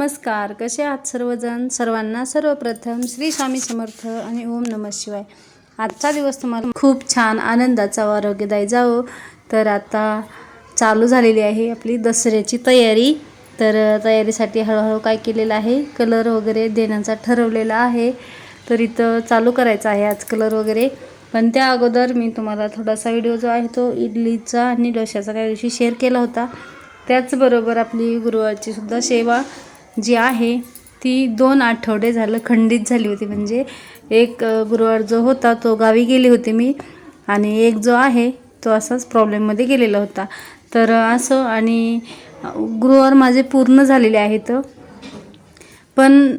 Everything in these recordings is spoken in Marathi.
नमस्कार. कसे आहात सर्वजण? सर्वांना सर्वप्रथम श्री स्वामी समर्थ आणि ओम नमः शिवाय. आजचा दिवस तुम्हाला खूप छान आनंदाचा व आरोग्यदायी जावो. तर आता चालू झालेली आहे आपली दसऱ्याची तयारी. तर तयारीसाठी हळूहळू काय केलेलं आहे? कलर वगैरे देण्याचा ठरवलेला आहे. तर इथं चालू करायचं आहे आज कलर वगैरे. पण त्या अगोदर मी तुम्हाला थोडासा व्हिडिओ जो आहे तो इडलीचा आणि डोश्याचा काही दिवशी शेअर केला होता. त्याचबरोबर आपली गुरुवारची सुद्धा सेवा जी आहे ती दोन आठवडे झालं खंडित झाली होती. म्हणजे एक गुरुवार जो होता तो गावी गेले होते मी. आणि एक जो आहे तो असाच प्रॉब्लेममध्ये गेलेला होता. तर असं आणि गुरुवार माझे पूर्ण झालेले आहेत. पण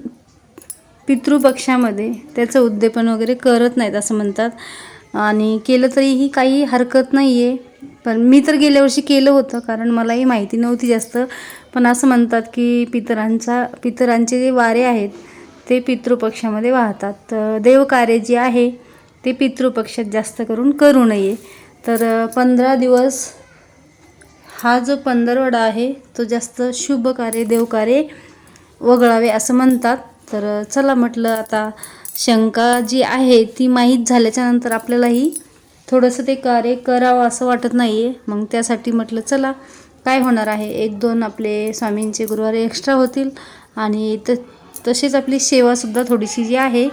पितृपक्षामध्ये त्याचं उद्देपन वगैरे करत नाहीत असं म्हणतात. आणि केलं तरीही काही हरकत नाही आहे पण मी तर गेल्या वर्षी केलं होतं कारण मलाही माहिती नव्हती जास्त. पण असं म्हणतात की पितरांचा पितरांचे जे वारे आहेत ते पितृपक्षामध्ये वाहतात. तर देवकार्य जे आहे ते पितृपक्षात जास्त करून करू नये. तर पंधरा दिवस हा जो पंधरवडा आहे तो जास्त शुभ कार्य देवकार्य वगळावे असं म्हणतात. तर चला म्हटलं आता शंका जी आहे ती माहीत झाल्याच्यानंतर आपल्यालाही थोडंसं ते कार्य करावं असं वाटत नाही आहे मग त्यासाठी म्हटलं चला काय होणार आहे? एक दोन आपले स्वामींचे गुरुवार एक्स्ट्रा होतील. आणि त तशीच आपली सेवासुद्धा थोडीशी जी आहे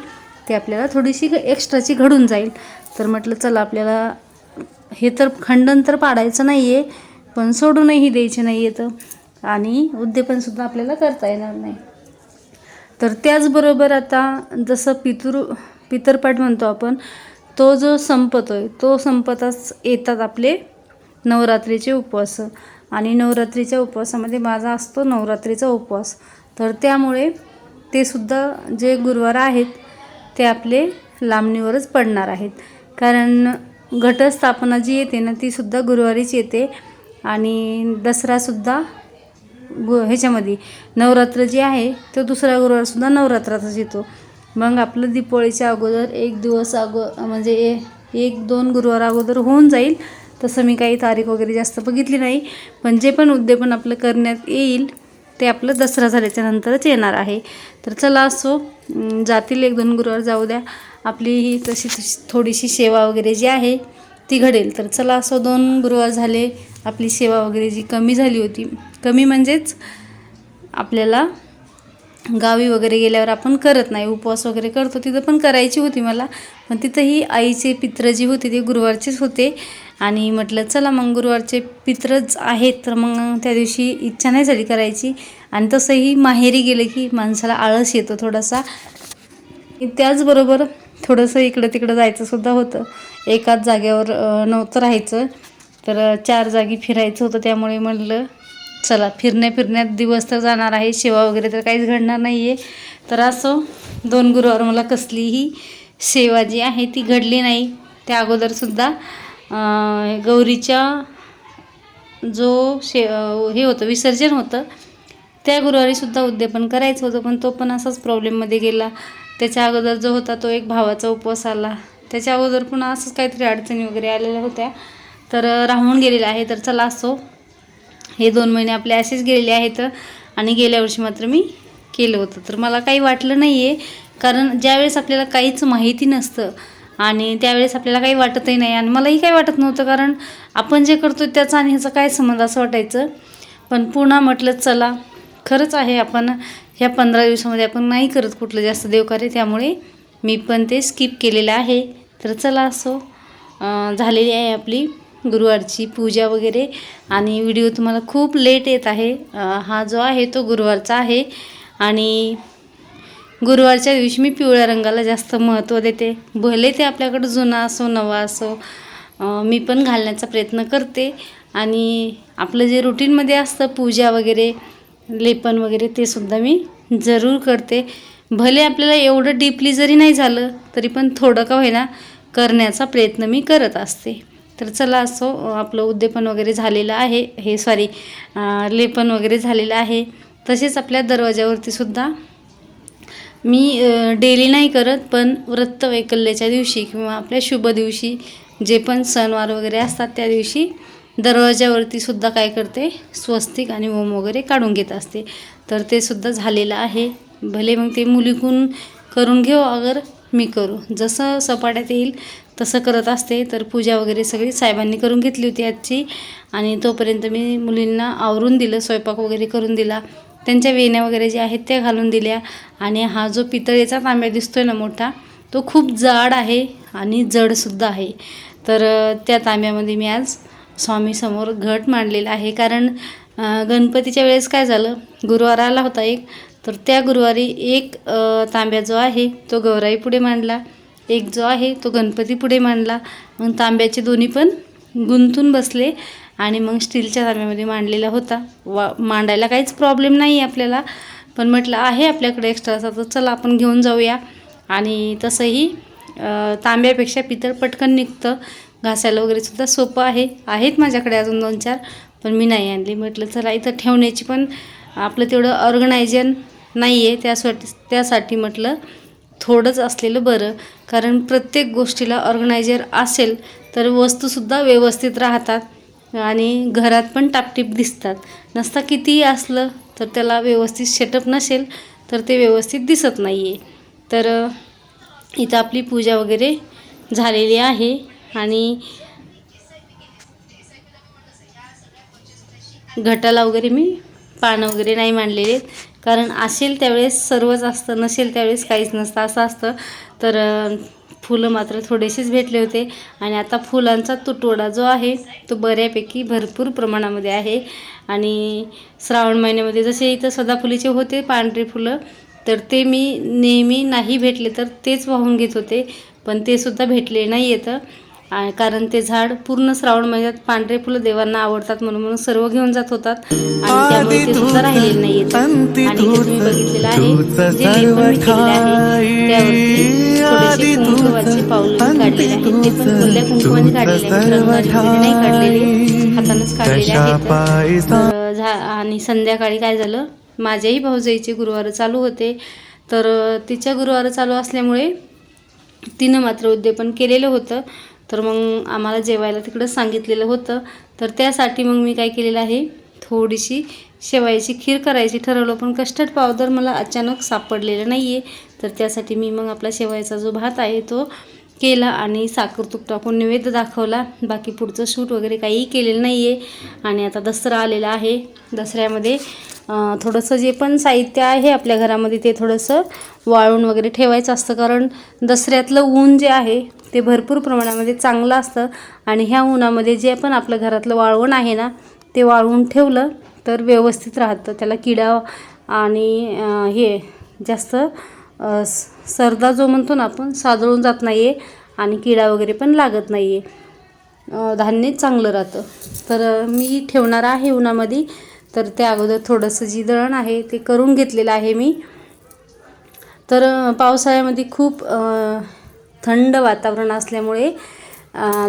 ती आपल्याला थोडीशी एक्स्ट्राची घडून जाईल. तर म्हटलं चला आपल्याला हे तर खंडन तर पाडायचं नाही आहे पण सोडूनही द्यायचे नाही येतं आणि उद्देपनसुद्धा आपल्याला करता येणार नाही. तर त्याचबरोबर आता जसं पितृ पितरपाठ म्हणतो आपण तो जो संपतो आहे तो संपताच येतात आपले नवरात्रीचे उपवास. आणि नवरात्रीच्या उपवासामध्ये माझा असतो नवरात्रीचा उपवास. तर त्यामुळे ते सुद्धा जे गुरुवार आहेत ते आपले लांबणीवरच पडणार आहेत. कारण घटस्थापना जी येते ना ती सुद्धा गुरुवारीच येते आणि दसरासुद्धा गु ह्याच्यामध्ये. नवरात्र जे आहे तो दुसरा गुरुवारसुद्धा नवरात्रातच येतो. मग आपलं दीपावळीच्या अगोदर एक दिवस अगो म्हणजे एक दोन गुरुवार अगोदर होऊन जाईल. तसं मी काही तारीख वगैरे जास्त बघितली नाही. पण जे पण उद्यापन आपलं करण्यात येईल ते आपलं दसरा झाल्याच्या नंतरच येणार आहे. तर चला असो जातील एक दोन गुरुवार जाऊ द्या. आपली ही तशी तशी थोडीशी सेवा वगैरे जी आहे ती घडेल. तर चला असो दोन गुरुवार झाले आपली सेवा वगैरे जी कमी झाली होती. कमी म्हणजेच आपल्याला गावी वगैरे गेल्यावर आपण करत नाही. उपवास वगैरे करतो तिथं पण करायची होती मला. पण तिथंही आईचे पित्र जे होते ते गुरुवारचेच होते. आणि म्हटलं चला मग गुरुवारचे पित्रच आहेत तर मग त्या दिवशी इच्छा नाही झाली करायची. आणि तसंही माहेरी गेलं की माणसाला आळस येतो थोडासा. त्याचबरोबर थोडंसं इकडं तिकडं जायचंसुद्धा होतं. एकाच जागेवर नव्हतं राहायचं. तर चार जागी फिरायचं होतं त्यामुळे म्हणलं चला फिरण्या फिरण्यात दिवस तर जाणार आहे सेवा वगैरे तर काहीच घडणार नाही आहे तर असं दोन गुरुवार मला कसलीही सेवा जी आहे ती घडली नाही. त्या अगोदरसुद्धा गौरीच्या जो शे हे होतं विसर्जन होतं त्या गुरुवारीसुद्धा उद्यापन करायचं होतं पण तो पण असाच प्रॉब्लेममध्ये गेला. त्याच्या अगोदर जो होता तो एक भावाचा उपवास आला. त्याच्या अगोदर पुन्हा असंच काहीतरी अडचणी वगैरे आलेल्या होत्या. तर राहून गेलेला आहे. तर चला असो. हे दोन महिने आपले असेच गेलेले आहेत आणि गेल्या वर्षी मात्र मी केलं होतं. तर मला काही वाटलं नाही आहे कारण ज्यावेळेस आपल्याला काहीच माहिती नसतं आणि त्यावेळेस आपल्याला काही वाटतही नाही. आणि मलाही काही वाटत नव्हतं कारण आपण जे करतो त्याचा आणि ह्याचा काय संबंध असं वाटायचं. पण पुन्हा म्हटलं चला खरंच आहे आपण ह्या पंधरा दिवसामध्ये आपण नाही करत कुठलं जास्त देवकार्य त्यामुळे मी पण ते स्किप केलेलं आहे. तर चला असो झालेली आहे आपली गुरुवारची पूजा वगैरे. आणि व्हिडिओ तुम्हाला खूप लेट येत आहे. हा जो आहे तो गुरुवारचा आहे. आणि गुरुवारच्या दिवशी मी पिवळ्या रंगाला जास्त महत्त्व देते. भले ते आपल्याकडं जुना असो नवा असो मी पण घालण्याचा प्रयत्न करते. आणि आपलं जे रुटीनमध्ये असतं पूजा वगैरे लेपन वगैरे ते सुद्धा मी जरूर करते. भले आपल्याला एवढं डीपली जरी नाही झालं तरी पण थोडं का होईना करण्याचा प्रयत्न मी करत असते. तर चला असो आपलं उद्यापन वगैरे झालेलं आहे. हे सॉरी लेपन वगैरे झालेलं आहे. तसेच आपल्या दरवाज्यावरतीसुद्धा मी डेली नाही करत पण व्रत वैकल्याच्या दिवशी किंवा आपल्या शुभ दिवशी जे पण सणवार वगैरे असतात त्या दिवशी दरवाज्यावरती सुद्धा काय करते स्वस्तिक आणि ओम वगैरे काढून घेत असते. तर ते सुद्धा झालेलं आहे. भले मग ते मुलीकून करून घेऊ अगर मी करू. जसं सपाट्यात येईल तसं करत असते. तर पूजा वगैरे सगळी साहेबांनी करून घेतली होती आजची. आणि तोपर्यंत मी मुलींना आवरून दिलं स्वयंपाक वगैरे करून दिला. त्यांच्या वेण्या वगैरे ज्या आहेत त्या घालून दिल्या. आणि हा जो पितळेचा तांब्या दिसतोय ना मोठा तो खूप जाड आहे आणि जडसुद्धा आहे. तर त्या तांब्यामध्ये मी आज स्वामीसमोर घट मांडलेला आहे. कारण गणपतीच्या वेळेस काय झालं? गुरुवार आला होता एक. तर त्या गुरुवारी एक तांब्या जो आहे तो गौराई पुढे मांडला. एक जो आहे तो गणपती पुढे मांडला. मग तांब्याचे दोन्ही पण गुंतून बसले. आणि मग स्टीलच्या तांब्यामध्ये मांडलेला होता. वा मांडायला काहीच प्रॉब्लेम नाही आहे आपल्याला. पण म्हटलं आहे आपल्याकडे एक्स्ट्राचा तर चला आपण घेऊन जाऊया. आणि तसंही तांब्यापेक्षा पितळ पटकन निघतं. घासायला वगैरे सुद्धा सोपं आहे. आहेत माझ्याकडे अजून दोन चार पण मी नाही आणली. म्हटलं चला इथं ठेवण्याची पण आपलं तेवढं ऑर्गनायझन नाही आहे त्यासाठी त्यासाठी म्हटलं थोडंच असलेलं बरं. कारण प्रत्येक गोष्टीला ऑर्गनायझर असेल तर वस्तूसुद्धा व्यवस्थित राहतात. आणि घरात पण टापटीप दिसतात. नसता कितीही असलं तर त्याला व्यवस्थित सेटअप नसेल तर ते व्यवस्थित दिसत नाही आहे तर इथं आपली पूजा वगैरे झालेली आहे आणि घटाला वगैरे मी पानं वगैरे नाही मांडलेले कारण असेल त्यावेळेस सर्वच असतं नसेल त्यावेळेस काहीच नसतं. असं असतं. तर फुलं मात्र थोडेसेच भेटले होते. आणि आता फुलांचा तुटवडा जो आहे तो बऱ्यापैकी भरपूर प्रमाणामध्ये आहे. आणि श्रावण महिन्यामध्ये जसे इथं सदाफुलीचे होते पांढरे फुलं तर ते मी नेहमी नाही भेटले तर तेच वाहून घेत होते. पण ते सुद्धा भेटले नाही येतं आ- कारण ते झाड पूर्ण श्रावण महिन्यात पांढरे फुलं देवांना आवडतात म्हणून म्हणून सर्व घेऊन जात होतात. आणि त्यामुळे ते सुद्धा राहिलेले नाही आणि तुम्ही बघितलेलं आहे जे लेपन मी केलेलं आहे त्यावरती थोडेसे कुंकुवाचे पाऊल काढलेले आहेत. ते पण काढलेले आहेत. रंगाने नाही काढलेले. हातानंच काढलेले आहेत. आणि संध्याकाळी काय झालं? माझ्याही भाऊजाईचे गुरुवार चालू होते. तर तिच्या गुरुवार चालू असल्यामुळे तिनं मात्र उद्यापन केलेलं होतं. तर मग आम्हाला जेवायला तिकडं सांगितलेलं होतं. तर त्यासाठी मग मी काय केलेलं आहे थोडीशी शेवायची खीर करायची ठरवलं पण कस्टर्ड पावडर मला अचानक सापडलेलं नाही आहे तर त्यासाठी मी मग आपला शेवायचा जो भात आहे तो केला आणि साखर तूप टाकून नैवेद्य दाखवला. बाकी पुढचं शूट वगैरे काहीही केलेलं नाही आहे आणि आता दसरा आलेला आहे. दसऱ्यामध्ये थोडंसं जे पण साहित्य आहे आपल्या घरामध्ये ते थोडंसं वाळून वगैरे ठेवायचं असतं. कारण दसऱ्यातलं ऊन जे आहे ते भरपूर प्रमाणामध्ये चांगलं असतं. आणि ह्या उन्हामध्ये जे पण आपलं घरातलं वाळवण आहे ना ते वाळवून ठेवलं तर व्यवस्थित राहतं. त्याला किडा आणि हे जास्त सरदा जो म्हणतो ना आपण साजळून जात नाही आहे आणि किडा वगैरे पण लागत नाही आहे धान्य चांगलं राहतं. तर मी ठेवणार आहे उन्हामध्ये. तर त्या अगोदर थोडंसं जी दळण आहे ते करून घेतलेलं आहे मी. तर पावसाळ्यामध्ये खूप थंड वातावरण असल्यामुळे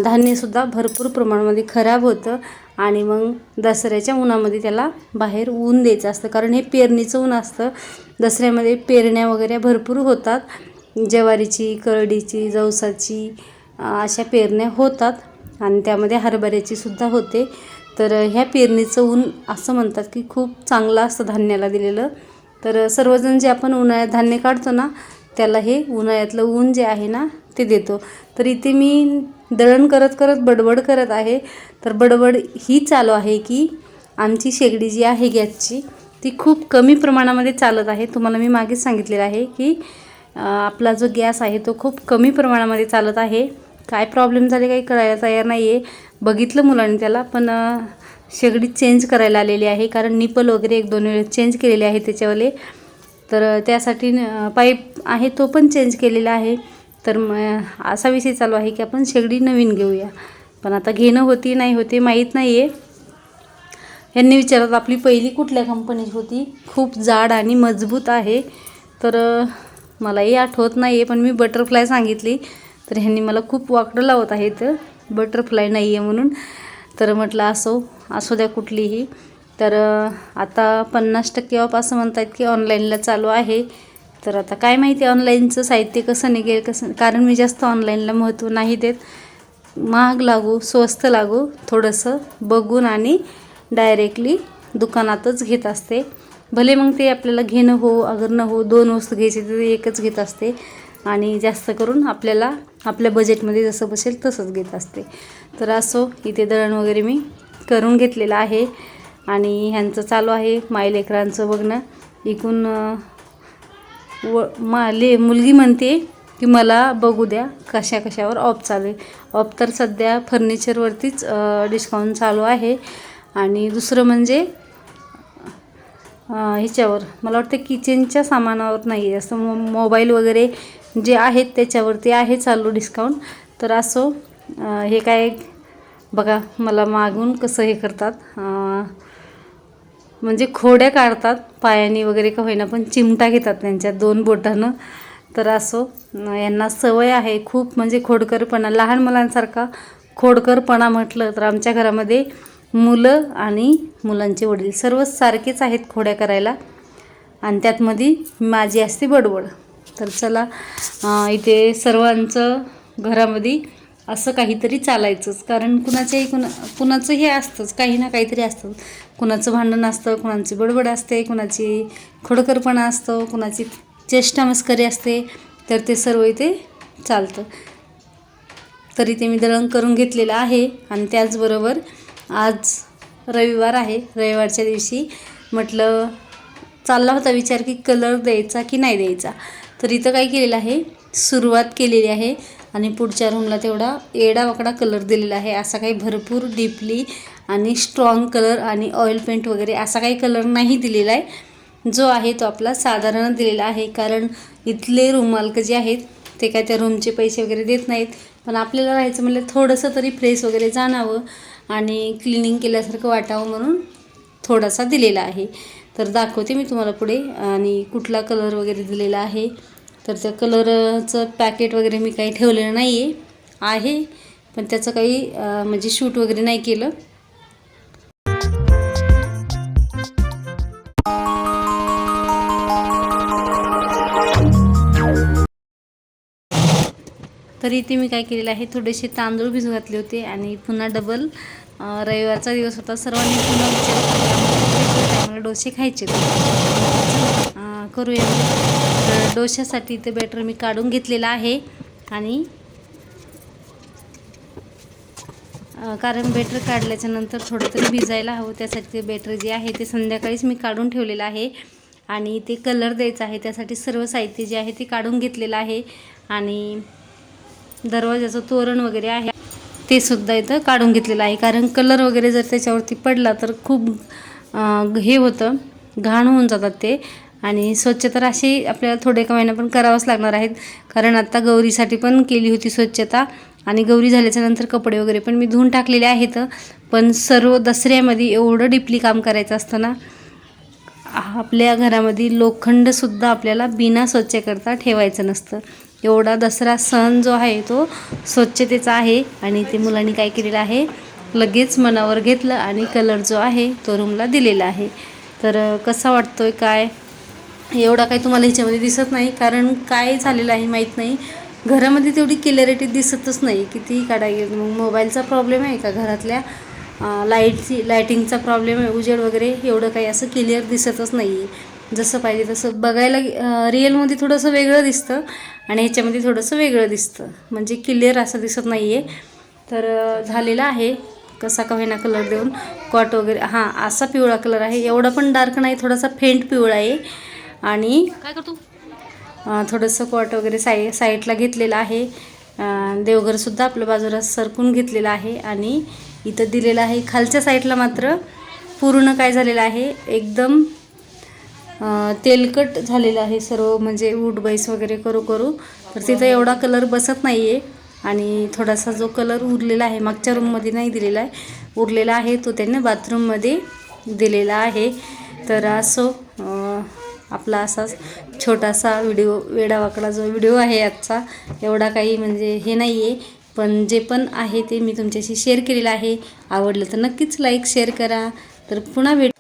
धान्यसुद्धा भरपूर प्रमाणामध्ये खराब होतं आणि मग दसऱ्याच्या उन्हामध्ये त्याला बाहेर ऊन द्यायचं असतं. कारण हे पेरणीचं ऊन असतं. दसऱ्यामध्ये पेरण्या वगैरे भरपूर होतात. ज्वारीची करडीची जवसाची अशा पेरण्या होतात आणि त्यामध्ये हरभऱ्याची सुद्धा होते. तर ह्या पेरणीचं ऊन असं म्हणतात की खूप चांगलं असतं धान्याला दिलेलं. तर सर्वजण जे आपण उन्हाळ्यात धान्य काढतो ना त्याला हे उन्हाळ्यातलं ऊन जे आहे ना ते देतो. तर इथे मी दळण करत करत बडबड करत आहे. तर बडबड ही चालू आहे की आमची शेगडी जी आहे गॅसची ती खूप कमी प्रमाणामध्ये चालत आहे. तुम्हाला मी मागेच सांगितलेलं आहे की आपला जो गॅस आहे तो खूप कमी प्रमाणामध्ये चालत आहे. काय प्रॉब्लेम झाले काही कळायला तयार नाही आहे बघितलं मुलांनी त्याला पण शेगडी चेंज करायला आलेली आहे. कारण निपल वगैरे एक दोन वेळेस चेंज केलेले आहे त्याच्यावाले. तर त्यासाठी न- पाईप आहे तो पण चेंज केलेला आहे. तर मग असा विषय चालू आहे की आपण शेगडी नवीन घेऊया. पण आता घेणं होती नाही होते माहीत नाही आहे यांनी विचारत आपली पहिली कुठल्या कंपनीची होती? खूप जाड आणि मजबूत आहे. तर मलाही आठवत नाही आहे पण मी बटरफ्लाय सांगितली. तर ह्यांनी मला खूप वाकडं लावत आहेत. बटरफ्लाय नाही आहे म्हणून. तर म्हटलं असो असू द्या कुठलीही. तर आता पन्नास टक्के ऑफ असं म्हणतात की ऑनलाईनला चालू आहे. तर आता काय माहिती ऑनलाईनचं साहित्य कसं निघेल कसं कारण मी जास्त ऑनलाईनला महत्त्व नाही देत. महाग लागू स्वस्त लागू थोडंसं बघून आणि डायरेक्टली दुकानातच घेत असते. भले मग ते आपल्याला घेणं हो अगर न हो दोन वस्तू घ्यायची तर एकच घेत असते. आणि जास्त करून आपल्याला आपल्या बजेटमध्ये जसं बसेल तसंच घेत असते. तर असो इथे दळण वगैरे मी करून घेतलेलं आहे. आणि ह्यांचं चालू आहे मायलेकरांचं बघणं. इकून व व माले मुलगी म्हणते की मला बघू द्या कशा कशावर ऑफ चालू आहे. ऑफ तर सध्या फर्निचरवरतीच डिस्काउंट चालू आहे. आणि दुसरं म्हणजे ह्याच्यावर. मला वाटतं किचनच्या सामानावर नाही आहे असं मो मोबाईल वगैरे जे आहेत त्याच्यावरती आहे चालू डिस्काउंट तर असो हे काय बघा मला मागून कसं हे करतात. म्हणजे खोड्या काढतात पायाने वगैरे का होईना पण चिमटा घेतात त्यांच्या दोन बोटानं. तर असो यांना सवय आहे खूप म्हणजे खोडकरपणा. लहान मुलांसारखा खोडकरपणा म्हटलं तर आमच्या घरामध्ये मुलं आणि मुलांचे वडील सर्वच सारखेच आहेत खोड्या करायला. आणि त्यातमध्ये माझी असते बडबड. तर चला इथे सर्वांचं घरामध्ये असं काहीतरी चालायचंच. कारण कुणाच्याही कुणा कुणाचं हे असतंच. काही ना काहीतरी असतं. कुणाचं भांडण असतं कुणाची बडबड असते कुणाची खोडकरपणा असतो कुणाची चेष्टा मस्करी असते. तर ते सर्व इथे चालतं. तरी ते मी दळण करून घेतलेलं आहे. आणि त्याचबरोबर आज रविवार आहे. रविवारच्या दिवशी म्हटलं चालला होता विचार की कलर द्यायचा की नाही द्यायचा. तर इथं काय केलेलं आहे? सुरुवात केलेली आहे आणि पुढच्या रूमला तेवढा एडावाकडा कलर दिलेला आहे. असा काही भरपूर डीपली आणि स्ट्रॉंग कलर आणि ऑइल पेंट वगैरे असा काही कलर नाही दिलेला आहे. जो आहे तो आपला साधारण दिलेला आहे. कारण इथले रूम मालक जे आहेत ते काय त्या रूमचे पैसे वगैरे देत नाहीत. पण आपल्याला राहायचं म्हणलं थोडंसं तरी फ्रेश वगैरे जाणावं आणि क्लिनिंग केल्यासारखं वाटावं म्हणून थोडासा दिलेला आहे. तर दाखवते मी तुम्हाला पुढे. आणि कुठला कलर वगैरे दिलेला आहे. तर त्या कलरचं पॅकेट वगैरे मी काही ठेवलेलं नाही आहे. आहे पण त्याचं काही म्हणजे शूट वगैरे नाही केलं. तर इथे मी काय केलेलं आहे थोडेसे तांदूळ भिजू घातले होते आणि पुन्हा डबल रविवारचा दिवस होता. सर्वांनी पुन्हा विचार त्यामुळे डोसे खायचे करूया. तर डोश्यासाठी ते बॅटर मी काढून घेतलेलं आहे आणि कारण बॅटर काढल्याच्या नंतर थोडं तरी भिजायला हवं. त्यासाठी ते बॅटर जे आहे ते संध्याकाळीच मी काढून ठेवलेलं आहे आणि ते कलर द्यायचा आहे. त्यासाठी सर्व साहित्य जे आहे ते काढून घेतलेलं आहे आणि दरवाजाचं तोरण वगैरे आहे. ते सुद्धा इथं काढून घेतलेलं आहे. कारण कलर वगैरे जर त्याच्यावरती पडला तर खूप हे होतं. घाण होऊन जातात ते. आणि स्वच्छ तर अशी आपल्याला थोडे का महिना पण करावंच लागणार आहेत. कारण आत्ता गौरीसाठी पण केली होती स्वच्छता. आणि गौरी झाल्याच्यानंतर कपडे वगैरे पण मी धुवून टाकलेले आहेत. पण सर्व दसऱ्यामध्ये एवढं डीपली काम करायचं असतं ना आपल्या घरामध्ये लोखंडसुद्धा आपल्याला बिना स्वच्छ करता ठेवायचं नसतं. एवढा दसरा सण जो आहे तो स्वच्छतेचा आहे आणि ते मुलांनी काय केलेलं आहे लगेच मनावर घेतलं आणि कलर जो आहे तो रूमला दिलेला आहे. तर कसा कसा वाटतोय काय? एवढा काही तुम्हाला ह्याच्यामध्ये दिसत नाही कारण काय झालेलं आहे माहीत नाही. घरामध्ये तेवढी क्लिअरिटी दिसतच नाही कितीही काढायला मग मोबाईलचा प्रॉब्लेम आहे का घरातल्या? लाईटची लाईटिंगचा प्रॉब्लेम आहे उजेड वगैरे एवढं काही असं क्लिअर दिसतच नाही आहे जसं पाहिजे तसं बघायला रिअलमध्ये थोडंसं वेगळं दिसतं आणि ह्याच्यामध्ये थोडंसं वेगळं दिसतं. म्हणजे क्लिअर असं दिसत नाही आहे तर झालेलं आहे. कसा का होईना कलर देऊन. कॉट वगैरे हां असा पिवळा कलर आहे. एवढा पण डार्क नाही थोडासा फेंट पिवळा आहे. आणि काय करतो? थोडंसं कॉट वगैरे साई साईडला घेतलेलं आहे. देवघरसुद्धा आपल्या बाजूला सरकून घेतलेलं आहे. आणि इथं दिलेलं आहे खालच्या साईडला मात्र पूर्ण काय झालेलं आहे एकदम तेलकट झालेलं आहे सर्व म्हणजे वूड बाईस वगैरे करू करू. तर तिथं एवढा कलर बसत नाही आहे आणि थोडासा जो कलर उरलेला आहे मागच्या रूममध्ये नाही दिलेला आहे. उरलेला आहे तो त्यांनी बाथरूममध्ये दिलेला आहे. तर असो आपला असाच छोटासा व्हिडिओ वेडावाकडा जो व्हिडिओ आहे आजचा एवढा काही म्हणजे हे नाही आहे पण जे पण आहे ते मी तुमच्याशी शेअर केलेलं आहे. आवडलं तर नक्कीच लाईक शेअर करा. तर पुन्हा भेट